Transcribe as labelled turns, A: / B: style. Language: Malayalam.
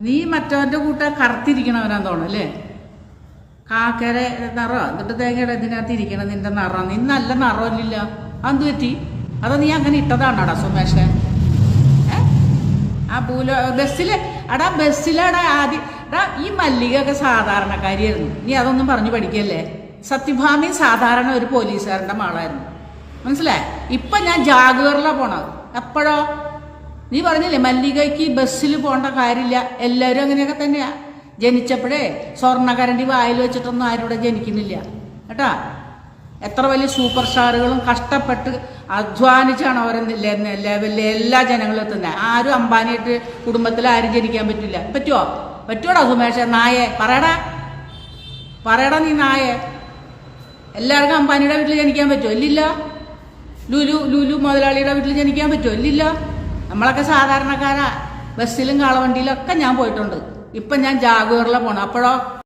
A: നീ മറ്റവന്റെ കൂട്ട കറുത്തിരിക്കണവനാന്ന് തോന്നുന്നു അല്ലേ? കാക്കരെ നിറ എന്നിട്ട് തേങ്ങയുടെ ഇതിനകത്ത് ഇരിക്കണം നിന്റെ നിറ. നീ നല്ല നിറമില്ല അതെന്ത് പറ്റി? അത് നീ അങ്ങനെ ഇട്ടതാണോടാ സുമേഷ്? ആ പൂല ബസ്സിൽ അടാ ബസ്സിലടാ ആദ്യം എടാ ഈ മല്ലികയൊക്കെ സാധാരണക്കാരിയായിരുന്നു. നീ അതൊന്നും പറഞ്ഞു പഠിക്കല്ലേ? സത്യഭാമി സാധാരണ ഒരു പോലീസുകാരന്റെ മാളായിരുന്നു മനസ്സിലായി? ഇപ്പൊ ഞാൻ ജാഗുവറിലാ പോണത്. എപ്പോഴോ? നീ പറഞ്ഞില്ലേ മല്ലികയ്ക്ക് ബസ്സിൽ പോകേണ്ട കാര്യമില്ല? എല്ലാവരും അങ്ങനെയൊക്കെ തന്നെയാ. ജനിച്ചപ്പോഴേ സ്വർണകരണ്ടി വായിൽ വെച്ചിട്ടൊന്നും ആരും ഇവിടെ ജനിക്കുന്നില്ല. കേട്ടാ? എത്ര വലിയ സൂപ്പർ സ്റ്റാറുകളും കഷ്ടപ്പെട്ട് അധ്വാനിച്ചാണ് അവരെ ലെവലിലെ എല്ലാ ജനങ്ങളും എത്തുന്നത് ആരും അംബാനിയായിട്ട് കുടുംബത്തിൽ ആരും ജനിക്കാൻ പറ്റില്ല. പറ്റുമോ പറ്റുമോടാ സുമേഷ? നായെ പറയടാ. പറയടാ നീ നായെ. എല്ലാവർക്കും അംബാനിയുടെ വീട്ടിൽ ജനിക്കാൻ പറ്റുമോ ഇല്ലില്ല. ലുലു ലുലു മുതലാളിയുടെ വീട്ടിൽ ജനിക്കാൻ പറ്റുമോ ഇല്ലില്ല. നമ്മളൊക്കെ സാധാരണക്കാരാ. ബസ്സിലും കാളവണ്ടിയിലും ഒക്കെ ഞാൻ പോയിട്ടുണ്ട്. ഇപ്പം ഞാൻ ജാഗുവറിലാണ് പോകണം അപ്പോഴോ?